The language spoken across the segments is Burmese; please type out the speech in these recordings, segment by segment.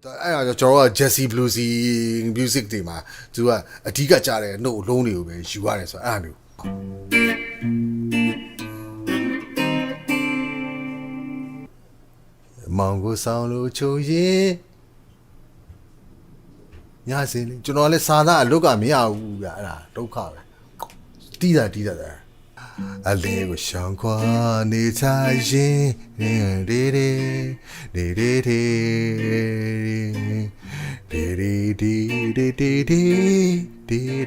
အဲ့ဒါကြောင့်ကျွန်တော်က Jesse Bluesy music တွေမှာသူကအဓိကကြားတဲ့နှုတ်အလုံးတွေကိုပဲယူရတယ်ဆိုတော့အဲ့ဒါမျိုးမောင်ကိုဆောင်လို့ချုံရင်ညစင်းလေးကျွန်တော်လည်းစာသားအလုတ်ကမရဘူးဗျအဲ့ဒါဒုက္ခပဲတီးတာတီးတာတ ယ်အလင်းကိုရှောင်ခွာနေချရင်ဒေဒေဒေဒေဒေဒေဒေ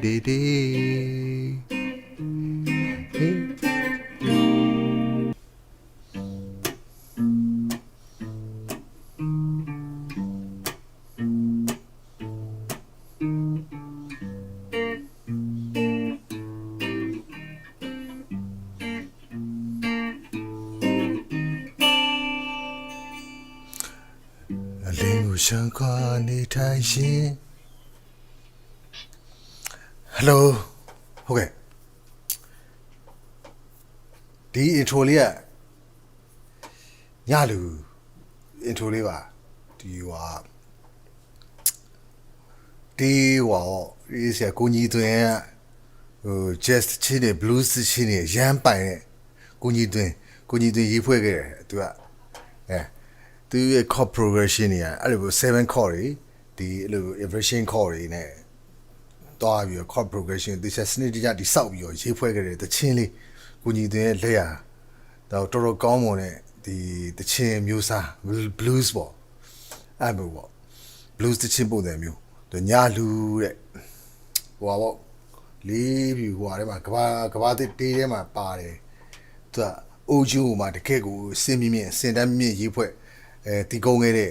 ဒေဒေ အလင်းကိုရှန်ခွာနေထိုင်ရှင်ဟယ်လိုဟုတ်ကဲ့ဒီ intro လေးကညလူ intro လေးပါဒီဟာဒီဟောဒီဆရာကိုကြီးသွင်းကဟို jazz ချင်းနဲ့ blues ချင်းနဲ့ရမ်းပိုင်တဲ့ကိုကြီးသွင်းကိုကြီးသွင်းရေးဖွဲ့ခဲ့တယ်သူကအဲ သူရဲ့ chord progression တွေကအဲ့လို7 chord တွေဒီအဲ့လို inversion chord တွေနဲ့တွားပြီးတော့ chord progression ဒီဆက်စနစ်တကျတိစောက်ပြီးတော့ရေးဖွဲ့ခဲ့တဲ့တချင်းလေးကိုကြီးသွင်းရဲ့လက်ရတော့တော်တော်ကောင်းမွန်တဲ့ဒီတချင်းမျိုးစား blues ပေါ့အဲ့လိုပေါ့ blues တချင်းပုံစံမျိုးသူညာလူတဲ့ဟိုပါပေါ့လေးပြီးဟိုဟာထဲမှာကဘာကဘာတေးတေးထဲမှာပါတယ်သူကအိုဂျူမှာတကယ့်ကိုစင်မြင့်မြင့်စင်တန်းမြင့်ရေးဖွဲ့ အဲတီကုန်းခဲ့တဲ့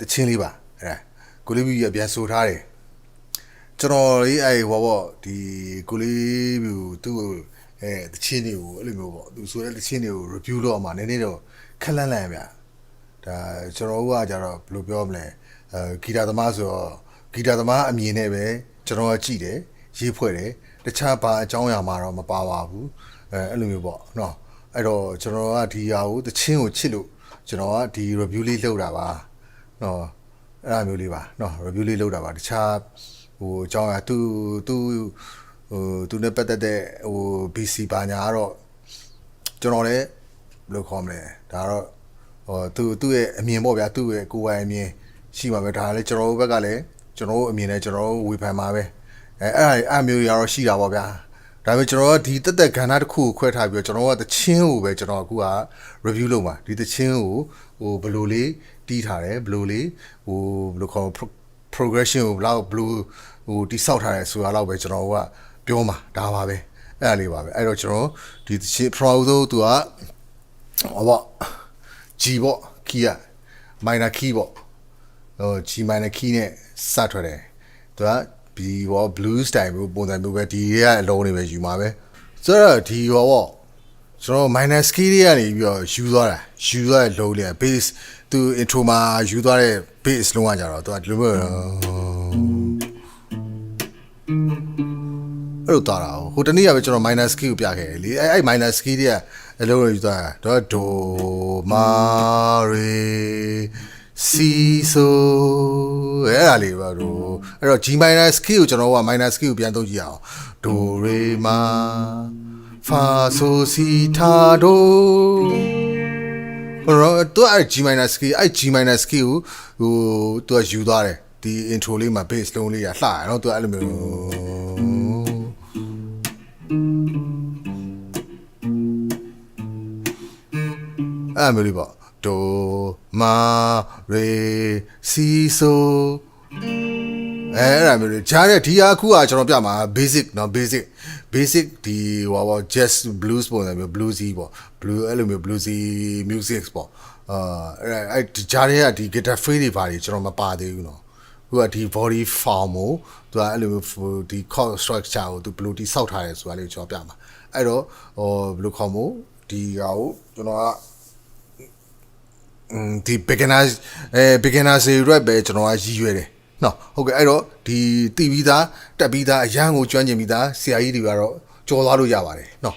တချင်းလေးပါအဲ့ဒါကိုလေးပြီးပြန်ဆိုထားတယ်ကျွန်တော်လေးအဲဟောပေါ့ဒီကိုလေးပြီးသူ့ကိုအဲတချင်းတွေကိုအဲ့လိုမျိုးပေါ့သူဆိုတဲ့တချင်းတွေကို review လုပ်အောင်မှာနည်းနည်းတော့ခက်လန့်လန့်ဗျာဒါကျွန်တော်တို့ကကြတော့ဘယ်လိုပြောမလဲအဲဂီတာသမားဆိုတော့ဂီတာသမားအမြင်နဲ့ပဲကျွန်တော်ကကြည့်တယ်ရေးဖွဲ့တယ်တခြားဘာအကြောင်းအရာမှတော့မပါပါဘူးအဲအဲ့လိုမျိုးပေါ့နော်အဲ့တော့ကျွန်တော်ကဒီဟာကိုတချင်းကိုချစ်လို့ ကျွန်တော်ကဒီ review လေးလုပ်တာပါနော်အဲ့လိုမျိုးလေးပါနော် review လေးလုပ်တာပါတခြားဟိုအကြောင်းအရာသူသူဟိုသူနဲ့ပတ်သက်တဲ့ဟို BC ဘာညာကတော့ကျွန်တော်လည်းဘယ်လိုခေါ်မလဲဒါတော့ဟိုသူသူ့ရဲ့အမြင်ပေါ့ဗျာသူ့ရဲ့ကိုယ်ပိုင်အမြင်ရှိမှာပဲဒါလည်းကျွန်တော်တို့ဘက်ကလည်းကျွန်တော်တို့အမြင်နဲ့ကျွန်တော်တို့ဝေဖန်မှာပဲအဲအဲ့ဒါအမျိုးရတော့ရှိတာပေါ့ဗျာ ဒါပေမဲ့ကျွန်တော်ကဒီတက်တက်ကဏ္ဍတစ်ခုကိုခွဲထားပြီးတော့ကျွန်တော်ကတချင်းကိုပဲကျွန်တော်အခုက review လုပ်မှာဒီတချင်းကိုဟိုဘယ်လိုလေးတီးထားတယ်ဘယ်လိုလေးဟိုဘယ်လိုခေါ် progression ကိုဘယ်လောက်ဘယ်လိုဟိုတိဆောက်ထားတယ်ဆိုတာတော့ပဲကျွန်တော်ကပြောမှာဒါပါပဲအဲ့ဒါလေးပါပဲအဲ့တော့ကျွန်တော်ဒီတချင်း pro ဆိုသူကဟောပေါ့ G ပေါ့ key က minor key ပေါ့ဟို G minor key နဲ့စထွက်တယ်သူက ဒီဘော blue style မျိုးပုံစံမျိုးပဲဒီရဲ့အလုံးတွေပဲယူမှာပဲဆိုတော့ဒီဘောပေါ့ကျွန်တော် minor key တွေကနေပြီးတော့ယူသွားတာယူသွားတဲ့လုံးလေး bass သူ intro မှာယူသွားတဲ့ bass လုံးကကြတော့သူကဒီလိုမျိုးအဲ့လိုတာတာဟိုတနေ့ကပဲကျွန်တော် minor skill ကိုပြခဲ့တယ်လေအဲ့အဲ့ minor skill တွေကအလုံးတွေယူသွားတာတော့ဒိုမာရီ စီဆိုအဲ့ဒါလေးပါတို့အဲ့တော့ G minor skill ကိုကျွန်တော်က minor skill ကိုပြန်သုံးကြည့်အောင်ဒိုရေမာဖာဆိုစီထာဒိုဘရောသူအဲ့ G minor skill အဲ့ G minor skill ကိုဟိုသူကယူသွားတယ်ဒီ intro လေးမှာ bass လုံးလေးရလှရနော်သူအဲ့လိုမျိုးအဲ့လိုမျိုးလေးပေါ့ ဒိုမာရေစီဆိုအဲအဲ့ဒါမျိုးလေးဂျားတဲ့ဒီဟာအခုကကျွန်တော်ပြမှာ basic เนาะ basic basic ဒီဟိုပါ jazz blues ပုံစံမျိုး bluesy ပေါ့ blue အဲ့လိုမျိုး bluesy music ပေါ့အာအဲ့အဲ့ဒီဂျားတဲ့ကဒီ guitar free တွေပါတွေကျွန်တော်မပါသေးဘူးเนาะသူကဒီ body form ကိုသူကအဲ့လိုမျိုးဒီ chord structure ကိုသူဘယ်လိုတိဆောက်ထားရဲဆိုတာလေးကိုကျွန်တော်ပြမှာအဲ့တော့ဟိုဘယ်လိုခေါ်မို့ဒီဟာကိုကျွန်တော်က อืม ဒီ beginner အဲ beginner တွေအတွက်ပဲကျွန်တော်ကရည်ရွယ်တယ်နော်ဟုတ်ကဲ့အဲ့တော့ဒီတီးပြီးသားတက်ပြီးသားအရန်ကိုကျွမ်းကျင်ပြီးသားဆရာကြီးတွေကတော့ကြော်သွားလို့ရပါတယ်နော်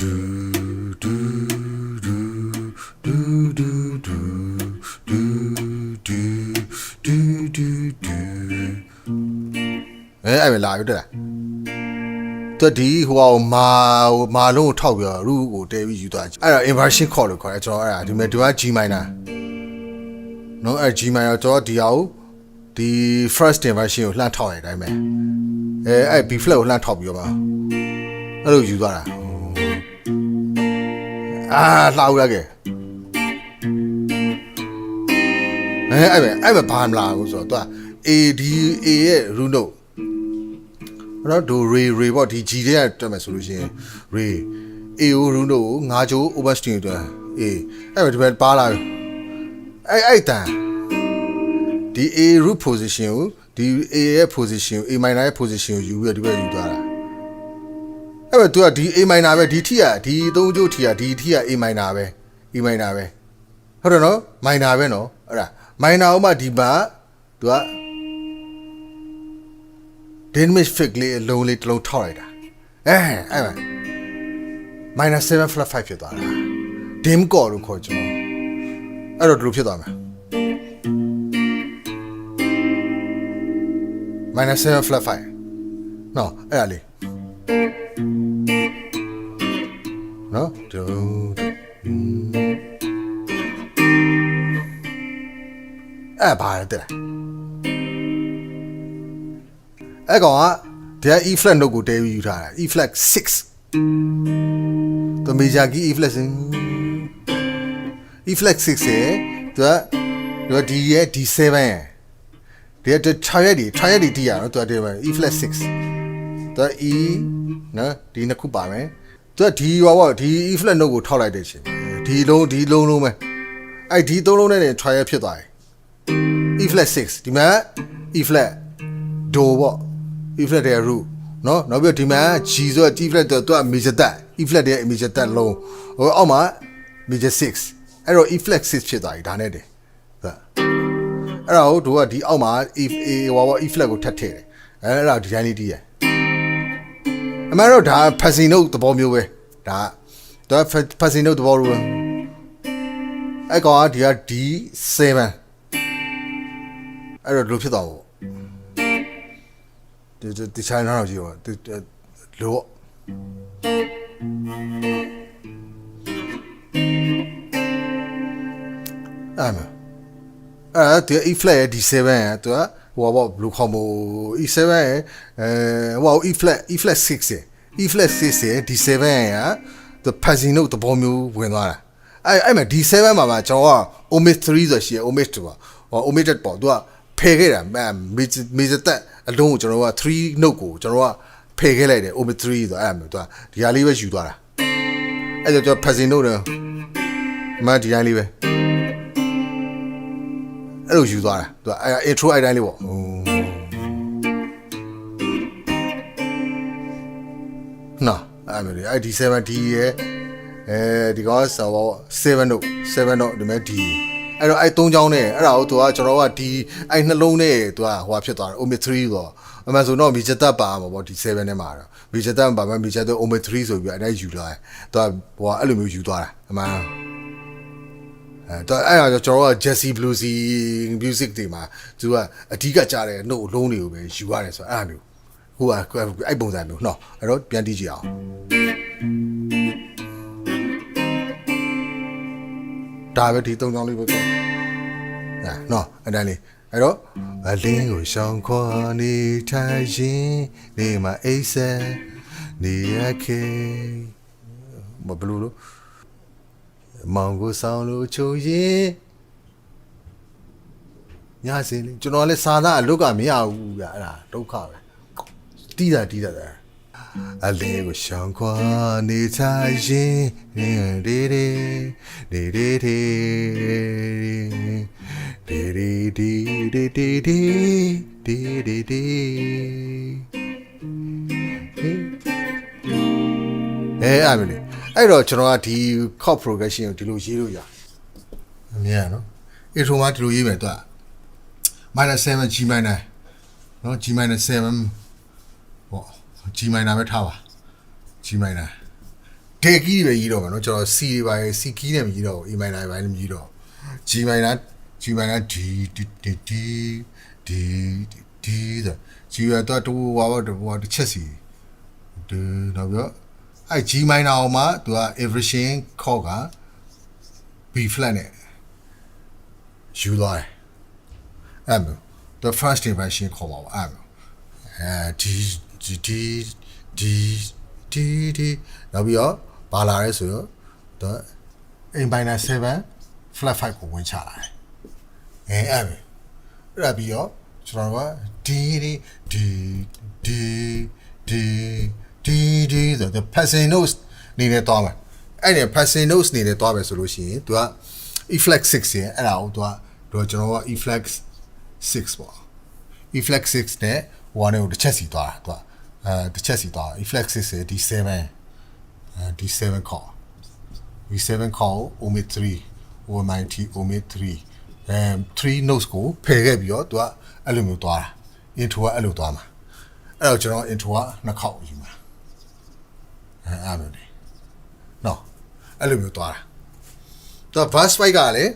ဒူဒူဒူဒူဒူဒူဒူဒူဒူဒူအဲအဲ့မလာရတဲ့လား သူကဒီဟိုဟာကိုမာဟိုမာလုံးကိုထောက်ပြီးတော့ root ကိုတဲပြီးယူသွားအဲ့ဒါ inversion chord လို့ခေါ်တယ်ကျွန်တော်အဲ့ဒါဒီမဲ့ဒီက G minor နော်အဲ့ G minor ကျွန်တော်ဒီဟာကိုဒီ first inversion ကိုလှမ်းထောက်ရတဲ့အတိုင်းပဲအဲအဲ့ B flat ကိုလှမ်းထောက်ပြီးတော့ပါအဲ့လိုယူသွားတာအာလှောက်ရခဲ့အဲအဲ့ပဲအဲ့ပဲဘာမလာဘူးဆိုတော့သူက A D A ရဲ့ root note အဲ့တော့ဒို ray ray ပေါ့ဒီ G တဲ့ကတက်မယ်ဆိုလို့ရှိရင် ray A ကို root note ကိုငါးချိုး overstring အတွက် A အဲ့ပဲဒီဘက်ပါလာပြီအဲ့အဲ့တန်ဒီ A root position ကိုဒီ A ရဲ့ position ကို A minor ရဲ့ position ကိုယူပြီးတော့ဒီဘက်ယူသွားတာအဲ့ပဲ तू ကဒီ A minor ပဲဒီ T ကဒီသုံးချိုး T ကဒီ T က A minor ပဲ A minor ပဲဟုတ်တယ်နော် minor ပဲနော်အဲ့ဒါ minor ဥမာဒီမှာ तू က dynamic fig လေးအလုံးလေးတစ်လုံးထောက်လိုက်တာအဲအဲ့မှာ minus 7 flat 5ဖြစ်သွားတာ dim core လို့ခေါ်ကျွန်တော်အဲ့တော့ဒီလိုဖြစ်သွားမှာ minus 7 flat 5နော်အဲ့ဒါလေးနော်ဒူအဲ့ဘာလဲတဲ့လား အဲ့ကောင်ကဒီက E flat note ကိုတဲပြီးယူထားတာ E flat 6သူ major key E flat 6 E flat 6ရဲ့သူကသူကဒီရဲ့ D7 ရဲ့ဒီက6ရက်ဒီ6ရက်ဒီတီးရနော်သူကဒီမှာ E flat 6သူက E နော်ဒီနှစ်ခုပါမယ်သူကဒီဟောပေါ့ဒီ E flat note ကိုထောက်လိုက်တဲ့ချိန်ဒီလုံးဒီလုံးလုံးပဲအဲ့ဒီသုံးလုံးနဲ့6ရက်ဖြစ်သွားတယ် E flat 6ဒီမှာ E flat do ပေါ့ E flat တဲ့ root နော်နောက်ပြီးတော့ဒီမှာ G ဆိုတော့ G flat တော့သူက major တက် E flat တဲ့ major တက်လုံးဟိုအောက်မှာ major 6အဲ့တော့ E flat 6ဖြစ်သွားပြီဒါနဲ့တည်းဟုတ်အဲ့ဒါကိုတို့ကဒီအောက်မှာ E A ဟောပေါ့ E flat ကိုထပ်ထည့်တယ်အဲ့ဒါဒီတိုင်းလေးတီးရအမှန်တော့ဒါ passing note သဘောမျိုးပဲဒါဒါ passing note သဘောလိုပဲအဲ့ကောင်ကဒီက D7 အဲ့တော့ဒီလိုဖြစ်သွားပေါ့ ဒီဒီဒီချိုင်းတော့ကြည့်ပါဒီလို့အဲ့မအဲ့ဒီ E flat ရဲ့ D7 ရဲ့သူကဟိုဘောဘလူးခေါမို E7 ရဲ့အဲဟို E flat E flat 6ရဲ့ E flat 6ရဲ့ D7 ရဲ့သူ passing note သဘောမျိုးဝင်သွားတာအဲ့အဲ့မှာ D7 မှာမှာကျွန်တော်က omit 3ဆိုရှိရ omit 2ပါဟော omitted ပေါ့သူကဖယ်ခဲ့တာ major major တက် အလုံးကိုကျွန်တော်က3 note ကိုကျွန်တော်ကဖယ်ခဲ့လိုက်တယ် omit 3ဆိုအဲ့ဒါမျိုးသူကဒီဟာလေးပဲယူသွားတာအဲ့တော့ကျွန်တော် passing note တော့မဒီဟာလေးပဲအဲ့လိုယူသွားတာသူကအဲ့ intro အဲ့တိုင်းလေးပေါ့နော်အဲ့မျိုးလေအဲ့ဒီ 7D ရဲ့အဲဒီကောင်ဆောတော့7 note 7 note ဒီမဲ့ D အဲ့တော့အဲ့သုံးချောင်းနဲ့အဲ့ဒါကိုသူကကျွန်တော်ကဒီအဲ့နှလုံးနဲ့သူကဟိုဖြစ်သွားတယ် omit 3ဆိုတော့အမှန်ဆိုတော့ major တက်ပါမှာပေါ့ဒီ7နဲ့မှာတော့ major တက်ပါမှာ major တက် omit 3ဆိုပြီးအဲ့ဒါယူလာတယ်သူကဟိုအဲ့လိုမျိုးယူသွားတာအမှန်အဲတော့အဲ့ဒါကျွန်တော်က Jesse Bluesy music တွေမှာသူကအဓိကကြားတဲ့ note လုံးတွေကိုပဲယူရတယ်ဆိုတော့အဲ့ဒါမျိုးဟိုကအဲ့ပုံစံမျိုးနော်အဲ့တော့ပြန်တီးကြည့်အောင် ဒါပဲဒီသုံးချောင်းလေးပဲကောအဲနော်အဲ့ဒါလေးအဲ့တော့အလင်းကိုရှောင်းခွာနေထိုင်ရင်နေမှာအိတ်ဆက်နေရခေမဘလူးလို့မောင်ကိုဆောင်လို့ချုံရင်ညစင်းလေးကျွန်တော်လည်းစာသားအလုတ်ကမရဘူးဗျအဲ့ဒါဒုက္ခပဲတီးတာတီးတာတယ် အလေးကိုရှောင်ခွာနေထိုင်ရင်ရေရေရေရေရေရေရေဒီဒီဒီဒီဒီဒီဒီအဲအမလေးအဲ့တော့ကျွန်တော်ကဒီ chord progression ကိုဒီလိုရေးလို့ရအမြင်ရနော် intro ကဒီလိုရေးမယ်သူက -7 G minor နော် G minor 7 G minor ပဲထားပါ G minor ဒေကီးပဲရေးတော့မှာနော်ကျွန်တော် C တွေပါရယ် C key နဲ့မရေးတော့ဘူး A minor ပဲလည်းမရေးတော့ G minor G minor D D D D D ဒီဆို G ရတော့တူဟောတော့ဟောတစ်ချက်စီဒီနောက်ပြီးတော့အဲ G minor အောင်မှာသူက averaging chord က B flat နဲ့ယူသွားတယ်အဲ့မျိုး the first inversion ခေါ်ပါဘူးအဲ့မျိုးအဲဒီ ဒီဒီဒီဒီဒီနောက်ပြီးတော့ဘာလာရဲဆိုတော့ the in binary 7 flat 5ကိုဝင်ချလာတယ်အဲအဲ့မျိုးအဲ့ဒါပြီးတော့ကျွန်တော်ကဒီဒီဒီဒီဒီဒီဒီဆိုတော့ the passing notes နေနဲ့တွားမယ်အဲ့ဒီ passing notes နေနဲ့တွားမယ်ဆိုလို့ရှိရင် तू က E flat 6ရယ်အဲ့ဒါကို तू ကတော့ကျွန်တော်က E flat 6ပေါ့ E flat 6နဲ့ဟိုကနေကိုတစ်ချက်စီသွားတာ तू က အဲတစ်ချက်စီသွား E flat 6ရယ် D7 အဲ D7 call V7 call omit 3 O90 omit 3အဲ3 notes ကိုဖယ်ခဲ့ပြီးတော့ तू ကအဲ့လိုမျိုးသွားတာ intro ကအဲ့လိုသွားမှာအဲ့တော့ကျွန်တော် intro ကနှစ်ခေါက်ယူမှာအဲအဲ့လိုနေနော်အဲ့လိုမျိုးသွားတာသူက verse spike ကလည်း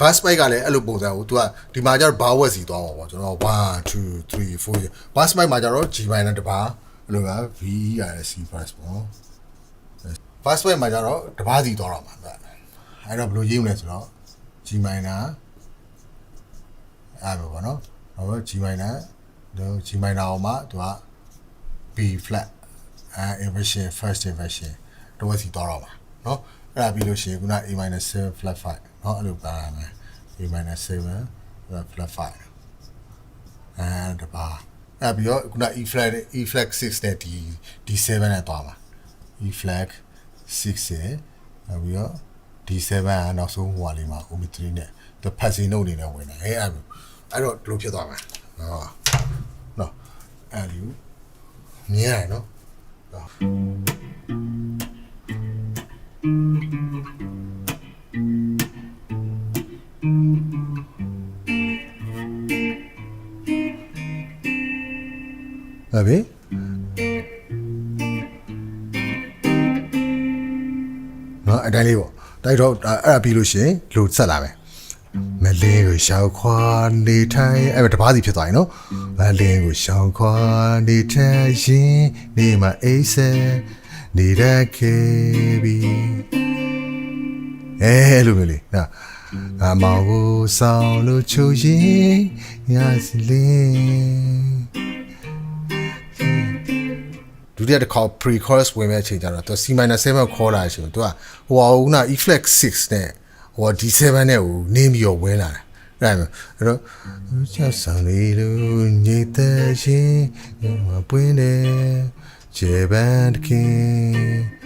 ဘတ်စပိုက်ကလည်းအဲ့လိုပုံစံကို तू ကဒီမှာကျတော့ဘာဝက်စီသွားမှာပေါ့ကျွန်တော်1 2 3 4ဘတ်စပိုက်မှာကျတော့ G ဘိုင်နဲ့တပါအဲ့လိုက V R C ဘတ်ပေါ့ဘတ်စပိုက်မှာကျတော့တပါစီသွားတော့မှာအဲ့တော့ဘယ်လိုရေးမလဲဆိုတော့ G ဘိုင်နာအဲ့လိုပေါ့နော်ဟော G ဘိုင်နာတော့ G ဘိုင်နာအောင်မှာ तू က B flat အဲ inversion first inversion တော့စီသွားတော့မှာနော်အဲ့ဒါပြီးလို့ရှိရင်ခုန A-7 flat 5 เนาะအဲ့လိုပါရမယ် A minus 7 flat 5အဲတပါအဲ့ပြီးတော့ခုန E flat E flat 6နဲ့ D D7 နဲ့တွားမှာ E flat 6နဲ့အဲ့ပြီးတော့ D7 ကနောက်ဆုံးဟိုဟာလေးမှာ ometry နဲ့ the passing note အနေနဲ့ဝင်တယ်အဲအဲ့အဲ့တော့ဒီလိုဖြစ်သွားမှာဟောနော်အဲ့ဒီမြင်ရတယ်နော် ဟု တ်ပြီနော်အတိုင်းလေးပေါ့တိုက်တော့အဲ့ဒါပြီးလို့ရှိရင်လူဆက်လာမယ်မလင်းကိုရှောက်ခွာနေထိုင်အဲ့ဒါတပားစီဖြစ်သွားရင်နော်မလင်းကိုရှောက်ခွာနေထိုင်ရင်နေမှာအိတ်ဆယ်နေရခဲ့ပြီအဲလိုမျိုးလေးနော်အမောင်ကိုဆောင်လို့ချိုရင်ရစီလေးဒု တိယတစ်ခေါက် pre chorus ဝင်မဲ့အချိန်ကျတော့သူ C minor 7ခေါ်လာရှင်သူကဟိုဟာဦးနာ E flat 6နဲ့ဟို D7 နဲ့ကိုနင်းပြီးတော့ဝင်လာတယ်အဲ့ဒါအဲ့တော့ချက်ဆောင်လေးလို့ညိတဲ့ရှင်မပွင့်တယ်ခြေပန်းတခင်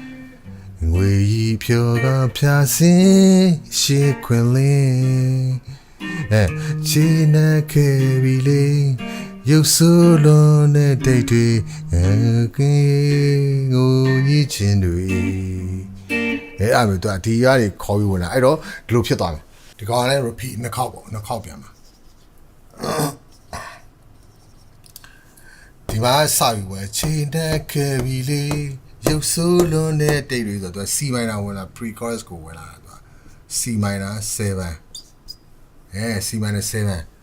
ငွေကြီးဖြောကဖြာစင်ရှေ့ခွင်လင်းအဲချီနေခဲ့ပြီလေ ရုပ်ဆိုးလွန်တဲ့တိတ်တွေအကင်းကိုကြီးချင်းတွေအဲအဲ့မျိုးသူကဒီရားတွေခေါ်ပြီးဝင်လာအဲ့တော့ဒီလိုဖြစ်သွားမယ်ဒီကောင်ကလည်း repeat နှစ်ခေါက်ပေါ့နှစ်ခေါက်ပြန်မှာဒီမှာစပြီးဝင်ချင်းတဲ့ခဲ့ပြီလေရုပ်ဆိုးလွန်တဲ့တိတ်တွေဆိုတော့သူက C minor ဝင်လာ pre chorus ကိုဝင်လာတာသူက C minor 7အဲ C minor 7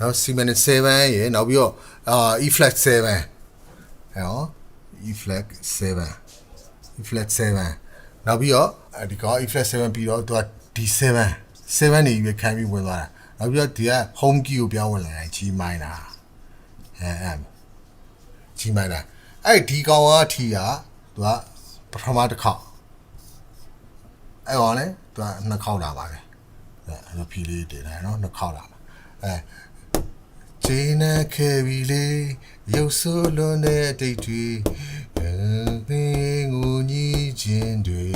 နော် C minor 7ရေနောက်ပြီးတော့အာ E flat 7ဟဲ့နော် E flat 7 E flat 7နောက်ပြီးတော့ဒီကော E flat 7ပြီးတော့သူက D7 7နေပြီးခံပြီးဝင်သွားတာနောက်ပြီးတော့ဒီက home key ကိုပြောင်းဝင်လာတယ် G minor အဲအဲ G minor အဲ့ဒီကောင်က T ကသူကပထမတစ်ခေါက်အဲ့ကောင်လေသူကနှစ်ခေါက်လာပါတယ်အဲ့လိုဖြီလေးတင်တယ်နော်နှစ်ခေါက်လာပါအဲ ဂျင်းနဲ့ခဲ့ပြီလေရုပ်ဆိုးလွန်တဲ့ဒိတ်တွေအဲငိုညီခြင်းတွေ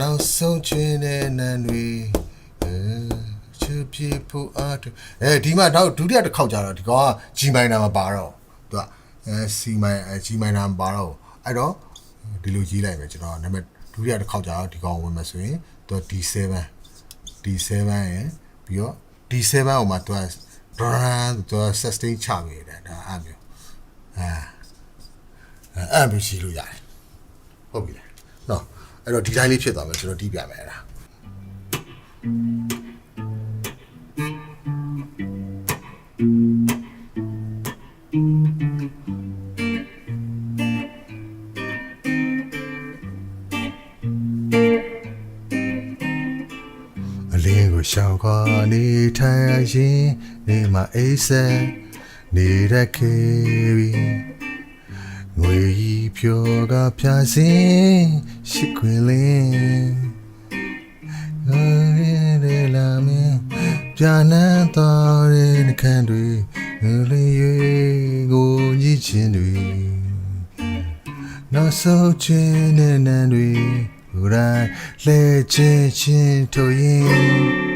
နောက်ဆုံးချင်တဲ့နန်းတွေအဲချစ်ပြဖို့အားတအဲဒီမှာတော့ဒုတိယတစ်ခေါက်ကြတော့ဒီကောင်က G minor မှာပါတော့သူကအဲ C minor အဲ G minor မှာပါတော့အဲ့တော့ဒီလိုရေးလိုက်မယ်ကျွန်တော်နံပါတ်ဒုတိယတစ်ခေါက်ကြတော့ဒီကောင်ဝင်မယ်ဆိုရင်သူက D7 D7 ရယ်ပြီးတော့ D7 ဟိုမှာသူက drum သူက sustain ချပေးတယ်ဒါအဲ့မျိုးအဲအဲ့မျိုးရှိလို့ရတယ်ဟုတ်ပြီလားနော်အဲ့တော့ဒီတိုင်းလေးဖြစ်သွားမယ်ကျွန်တော်တီးပြမယ်အဲ့ဒါ ခွာနေထိုင်ရင်နေမှာအိတ်ဆက်နေရခဲ့ပြီငွေကြီးဖြောကဖြာစင်ရှိခွင်လင်းငါရဲလာမင်းပြာနန်းတော်တဲ့နှခမ်းတွေငလေးရွေကိုညှိချင်းတွေနောက်ဆုံးချင်းနဲ့နန်းတွေဟိုတိုင်းလဲချင်းချင်းထုတ်ရင်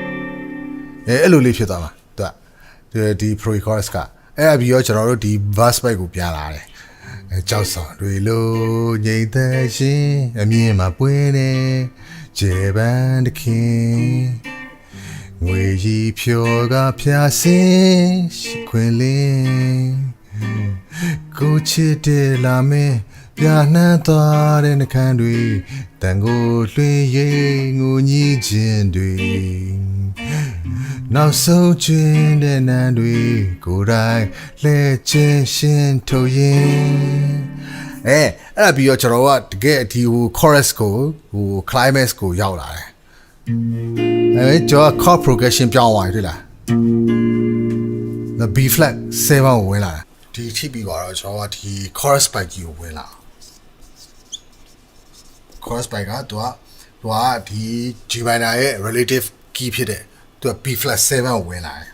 အဲအဲ့လိုလေးဖြစ်သွားမှာသူကဒီ pro chorus ကအဲ့အပြီးတော့ကျွန်တော်တို့ဒီ verse bite ကိုပြန်လာတယ်အဲကြောက်ဆောင်တွေလို့ငြိမ်သက်ရှင်အမြင်မှာပွင့်နေကျေပန်းတခင်ငွေကြီးဖြောကဖြာစင်ရှိခွင်လင်းကိုချစ်တယ်လာမင်းပြနှမ်းသွားတဲ့နှခမ်းတွေတန်ကိုလွှင့်ရိပ်ငိုညီးခြင်းတွေ နောက်ဆုံးခြင်းတဲ့နန်းတွေကိုယ်တိုင်လှည့်ချင်းရှင်းထုတ်ရင်အဲအဲ့ဒါပြီးတော့ကျွန်တော်ကတကယ်ဒီဟို chorus ကိုဟို climax ကိုရောက်လာတယ်အဲကျွန်တော် chord progression ပြောင်းသွားပြီတွေ့လား the B flat 7ကိုဝင်လာတာဒီထိပြီးတော့ကျွန်တော်ကဒီ chorus spike ကြီးကိုဝင်လာ chorus spike ကသူကသူကဒီ G minor ရဲ့ relative key ဖြစ်တဲ့ သူက B flat 7ကိုဝင်လာတယ်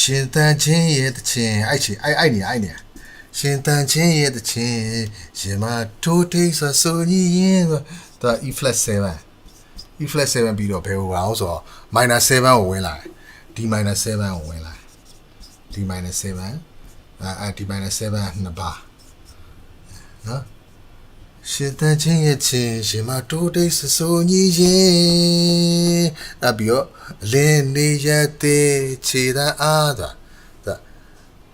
ရှင်တန်ချင်းရဲ့တခြင်းအဲ့ချီအဲ့အဲ့နေအဲ့နေရှင်တန်ချင်းရဲ့တခြင်းရှင်မထိုးတိတ်ဆိုဆိုညီရင်သူက E flat 7 E flat 7ပြီးတော့ဘယ်ဟိုပါအောင်ဆိုတော့ minor 7ကိုဝင်လာတယ် D minor 7ကိုဝင်လာတယ် D minor 7အဲအဲ D minor 7နှစ်ပါးနော်ရှင်တန်ချင်းရဲ့ချင်းရှင်မတိုးတိတ်ဆဆူညီရင်အပြီးတော့အ လင်းနေရတဲ့ခြေတန်းအားသာဒါ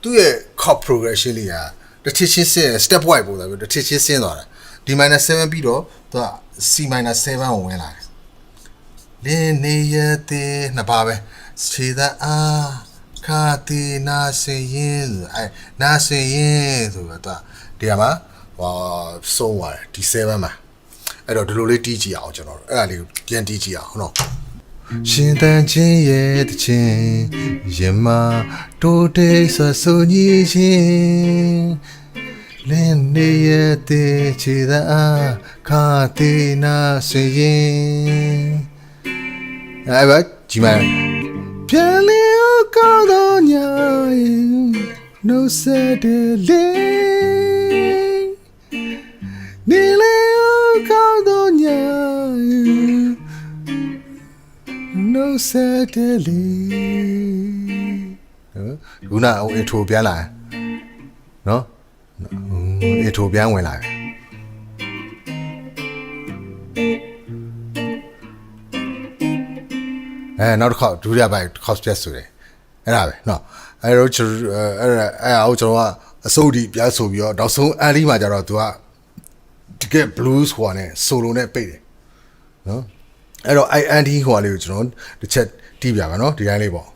သူ့ရဲ့ chord progression လေးကတစ်ချစ်ချင်းဆင်း step wise ပုံစံမျိုးတစ်ချစ်ချင်းဆင်းသွားတာ D minor 7ပြီးတော့သူက C minor 7ကိုဝင်လာတယ်လင်းနေရတဲ့နှစ်ပါးပဲခြေတန်းအားခါတီနာစင်ရင်အဲနာစင်ရင်ဆိုတော့သူကဒီမှာဟောဆုံးသွားတယ်ဒီ7မှာအဲ့တော့ဒီလိုလေးတီးကြည့်အောင်ကျွန်တော်တို့အဲ့ဒါလေးကိုပြန်တီးကြည့်အောင်ဟုတ်နော် ရှင်တန်ချင်းရဲ့တချင်းရင်မတိုးတိတ်ဆွဆူညီချင်းလင်းနေရဲ့တဲ့ခြေသာခါတီနာစင်ရင်အဲ့ဘာဒီမှာပြန်လေကောင်းတော့ညာရင်နှုတ်ဆက်တယ်လေနေလေကောင်းတော့ညာရင် နှုတ်ဆက်တယ်လေနော်ခုနအင်ထရိုပြန်လာနော်အင်ထရိုပြန်ဝင်လာတယ်အဲနောက်တစ်ခေါက်ဒုတိယပိုင်းတစ်ခေါက်ပြတ်ဆိုတယ်အဲ့ဒါပဲနော်အဲ့တော့ကျွန်တော်အဲ့ဒါအဲ့ဒါကိုကျွန်တော်ကအစိုးဒီပြဆိုပြီးတော့နောက်ဆုံးအန်လီမှာကျတော့ तू ကတကယ် blues ဟိုနဲ့ solo နဲ့ပိတ်တယ်နော် အဲ့တော့အဲ့အန်ဒီဟိုလေးကိုကျွန်တော်တစ်ချက်တီးပြပါနော်ဒီတိုင်းလေးပေါ့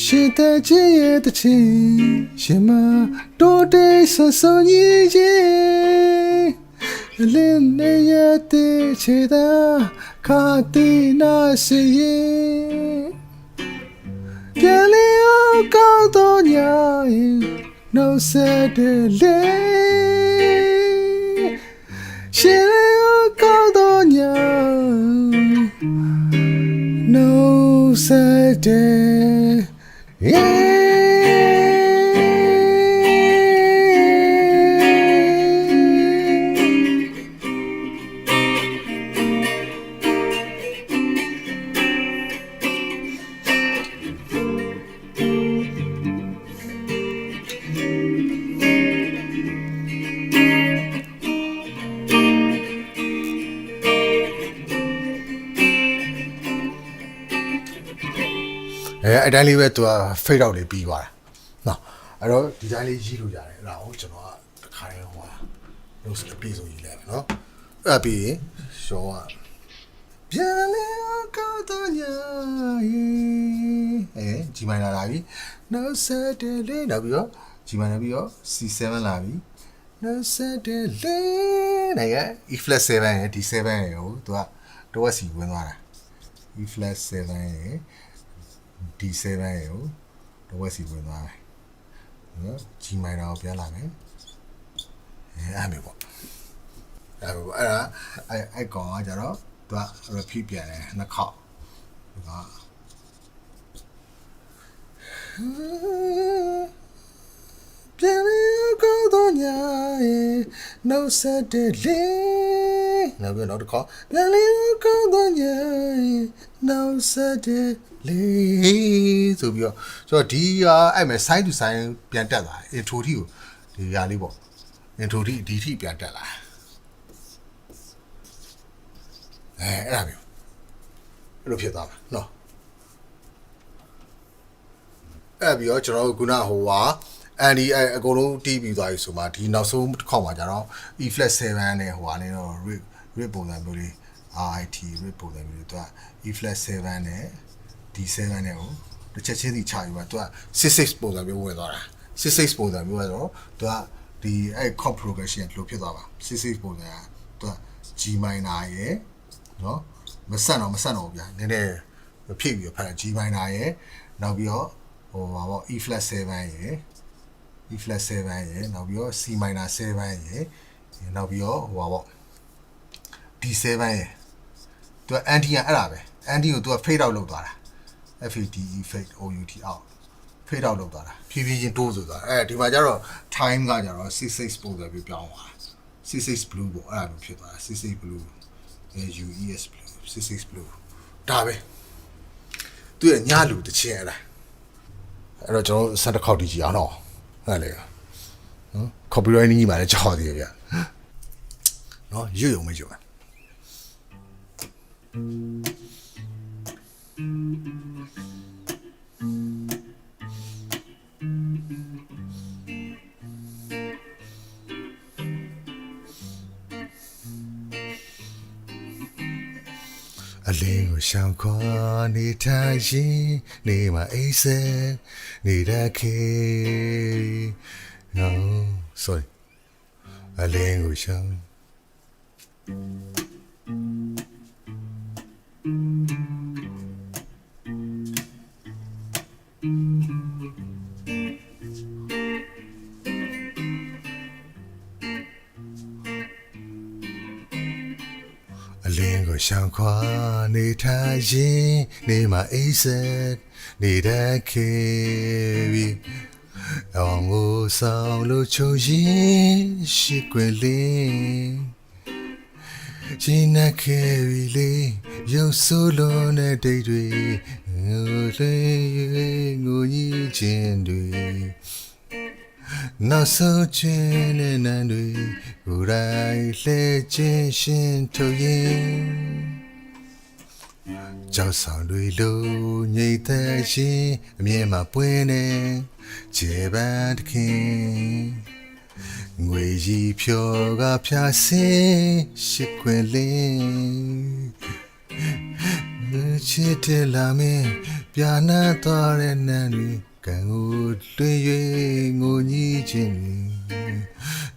ရှင်တဲ့ချင်းရဲ့တချင်းရှင်မတိုးတေးဆဆကြီးချင်းလင်းနေရတဲ့ချေတာခါတီနာစီရင်ပြန်လေကောင်းတော့ညာရင်နှုတ်ဆက်တယ်လေရှင် ဆ သူက fade out လေးပြီးသွားတာနော်အဲ့တော့ဒီတိုင်းလေးရေးလို့ရတယ်အဲ့ဒါကိုကျွန်တော်ကတစ်ခါရင်ဟိုဟာလို့စပြေဆုံးရေးလိုက်မယ်နော်အဲ့ဒါပြီးရင်ရှောကပြန်လေကောင်းတော့ညာရေးအဲဂျီမိုင်လာလာပြီနောက်ဆက်တယ်လေးနောက်ပြီးတော့ဂျီမိုင်လာပြီးတော့ C7 လာပြီနောက်ဆက်တယ်လေးနိုင်က E flat 7ရဲ့ D7 ရဲ့ဟိုသူကတော့စီဝင်သွားတာ E flat 7ရဲ့ D7 ရေကိုတစ်ဝက်စီဝင်သွားတယ်နော် G minor ကိုပြန်လာမယ်အဲအဲ့မျိုးပေါ့အဲ့ဒါအဲ့ဒါအဲ့အဲ့ကောင်ကကြတော့သူက repeat ပြန်တယ်နှစ်ခေါက်သူကပြန်လေကောင်းတော့ညာရဲ့နှုတ်ဆက်တဲ့လေနောက်ပြီးတော့နောက်တစ်ခေါက်ပြန်လေကောင်းတော့ညာရဲ့နှုတ်ဆက်တဲ့ လေဆိုပြီးတော့ဆိုတော့ဒီဟာအဲ့မဲ့ side to side ပြန်တက်လာတယ် intro ထိကိုဒီဟာလေးပေါ့ intro ထိဒီထိပြန်တက်လာအဲအဲ့ဒါမျိုးအဲ့လိုဖြစ်သွားမှာနော်အဲ့ပြီးတော့ကျွန်တော်တို့ခုနဟိုဟာအန်ဒီအဲအကုန်လုံးတီးပြီးသွားပြီဆိုမှဒီနောက်ဆုံးတစ်ခေါက်မှာကျတော့ E flat 7နဲ့ဟိုဟာလေးတော့ rip rip ပုံစံမျိုးလေး RIT rip ပုံစံမျိုးလေးသူက E flat 7နဲ့ D7 နဲ့ဟိုတစ်ချက်ချင်းစီချပြီးမှသူက66ပုံစံမျိုးဝင်သွားတာ66ပုံစံမျိုးဆိုတော့သူကဒီအဲ chord progression လို့ဖြစ်သွားပါ66ပုံစံကသူက G minor ရယ်နော်မဆက်တော့မဆက်တော့ဘူးဗျာနည်းနည်းဖြည့်ပြီးတော့ဖတ် G minor ရယ်နောက်ပြီးတော့ဟိုပါပေါ့ E flat 7ရယ် E flat 7ရယ်နောက်ပြီးတော့ C minor 7ရယ်နောက်ပြီးတော့ဟိုပါပေါ့ D7 ရယ်သူက anti ကအဲ့ဒါပဲ anti ကိုသူက fade out လုပ်သွားတာ FADE fade OUT out fade out လုပ်သွားတာဖြည်းဖြည်းချင်းတိုးဆိုသွားတာအဲဒီမှာကျတော့ time ကကျတော့66ပုံစံမျိုးပြောင်းသွားတာ66 blue ပေါ့အဲ့ဒါမျိုးဖြစ်သွားတာ66 blue UES blue 66 blue ဒါပဲသူရဲ့ညလူတစ်ချင်းအဲ့ဒါအဲ့တော့ကျွန်တော်စက်တစ်ခေါက်တီးကြည့်အောင်တော့ဟုတ်လေနော် copyright နီးမှာလည်းကြောက်သေးတယ်ဗျနော်ရွရွံမရွံ အလင်းကိုရှောင်ခွာနေထိုင်ရင်နေမှာအိတ်ဆက်နေတဲ့ခေ No sorry အလင်းကိုရှောင် ခွာနေထိုင်ရင်နေမှာအိတ်ဆက်နေတဲ့ခေပြီးအောင်ကိုဆောင်လို့ချုံရင်ရှိခွေလေးရှင်နခဲ့ပြီလေရုပ်ဆိုးလုံးတဲ့ဒိတ်တွေငိုလေးငိုကြီးခြင်းတွေနောက်ဆုံးခြင်းနဲ့နန်းတွေကိုယ်တိုင်လှည့်ခြင်းရှင်ထုတ်ရင် ကြောက်ဆောင်တွေလိုငြိမ့်သက်ရှင်အမြဲမှပွင့်နေခြေပန်းတခင်ငွေကြီးဖြောကဖြာစင်ရှိခွေလင်းချစ်တယ်လာမင်းပြာနာတော်တဲ့နန်းတွေကံကိုတွင်၍ငိုကြီးခြင်း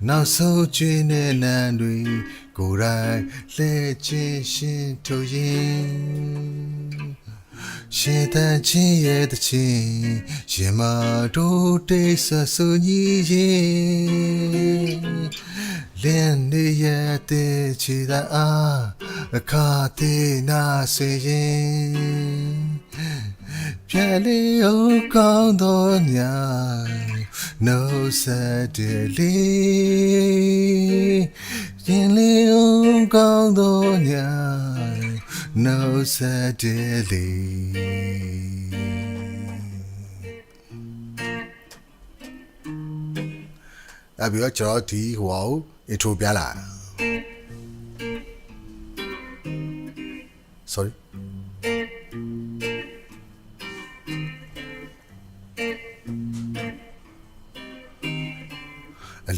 နောက်ဆုံးကျွေးတဲ့နန်းတွေ ကိုယ်တိုင်လှည့်ချင်းရှင်ထုတ်ရင်ရှင်တန်ချင်းရဲ့တချင်းရင်မတို့တိတ်ဆဆူကြီးရင်လင်းနေရဲ့တဲ့ချီတာအားအခါသေးနာစေရင်ပြလေဦးကောင်းတော်ညာနှုတ်ဆက်တယ်လေ ရင်လေဦးကောင်းတော်ညာ no sadly အဲ့ပြီးတော့ကျွန်တော်ဒီဟိုဟာကို intro ပြလာ sorry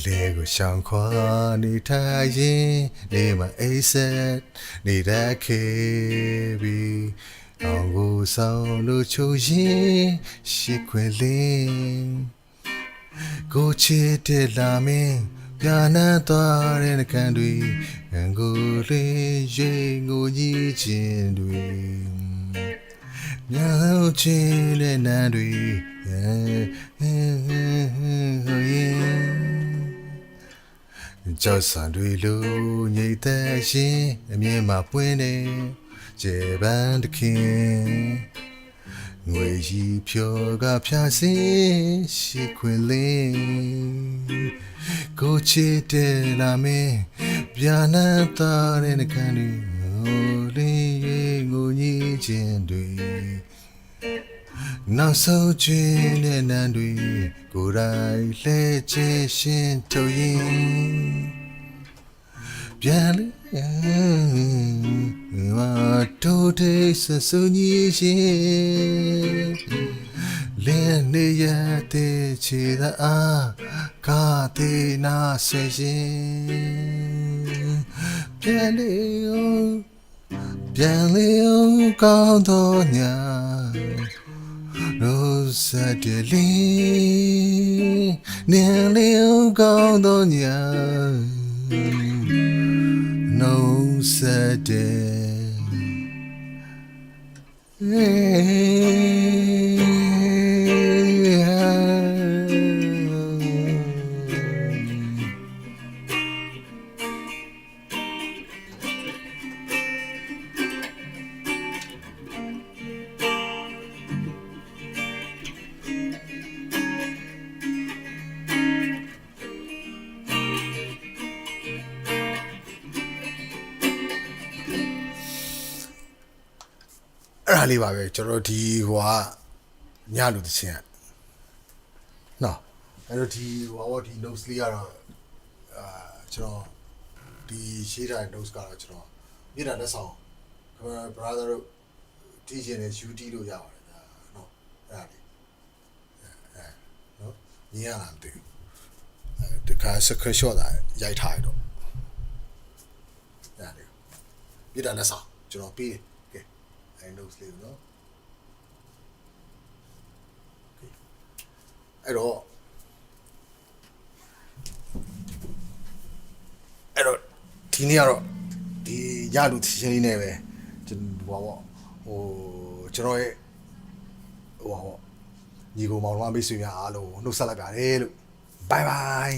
လဲကိုရှောင်ခွာနေထိုင်ရင်နေမအိတ်ဆက်နေတတ်ခဲ့ပြီအောင်ကိုဆောင်လို့ချိုရင်ရှိခွေလင်းကိုချစ်တဲ့လာမင်းပြာနာသွားတဲ့ခံတွေငကိုလေးရိတ်ငိုကြီးခြင်းတွေမြောက်ချင်းတဲ့နန်းတွေဟဲဟဲဟဲဟဲရဲ့ ကြောက်စံတွေလိုညိတ်သက်ရှင်အမြင်မှာပွင့်နေကျေပန်းတခင်ငွေရီဖြောကဖြာစင်းရှိခွင်လင်းကိုချစ်တယ်လာမင်းဗျာနတ်သားတဲ့နှကန်းတွေဟိုလေးရဲ့ငိုကြီးခြင်းတွေ နောက်ဆုံးခြင်းတဲ့နန်းတွေကိုယ်တိုင်လှဲချေရှင်းထုတ်ရင်ပြန်လေမတို့တဲ့ဆဆူကြီးရှင်လင်းနေရတဲ့ခြေသာအားကာတေနာဆေရှင်ပြန်လေပြန်လေကောင်းတော့ညာ Rosa de Lin, Nelly Gondonia, no sad. ဒါလေးပါပဲကျွန်တော်ဒီဟိုကညလူတစ်ချင်းอ่ะနော်အဲ့တော့ဒီဟိုကဒီ notes လေးကတော့အာကျွန်တော်ဒီရှေးတိုင်း notes ကတော့ကျွန်တော်မြေတာလက်ဆောင်ခင်ဗျာ brother တို့တီးချင်တဲ့ UT လို့ရပါတယ်ဒါနော်အဲ့ဒါလေးအဲနော်ညီရလာမသိဘူးအဲဒီခါ screenshot တာရိုက်ထားရတော့အဲ့ဒါလေးမြေတာလက်ဆောင်ကျွန်တော်ပြီးတယ် ကဲအဲ notes လေးနော်အဲ့တော့အဲ့တော့ဒီနေ့ကတော့ဒီရလူသချင်းလေးနဲ့ပဲကျွန်တော်ဟိုပါဟိုကျွန်တော်ရဲ့ဟိုပါညီကိုမောင်တော်မိတ်ဆွေများအားလုံးနှုတ်ဆက်လိုက်ပါတယ်လို့ bye bye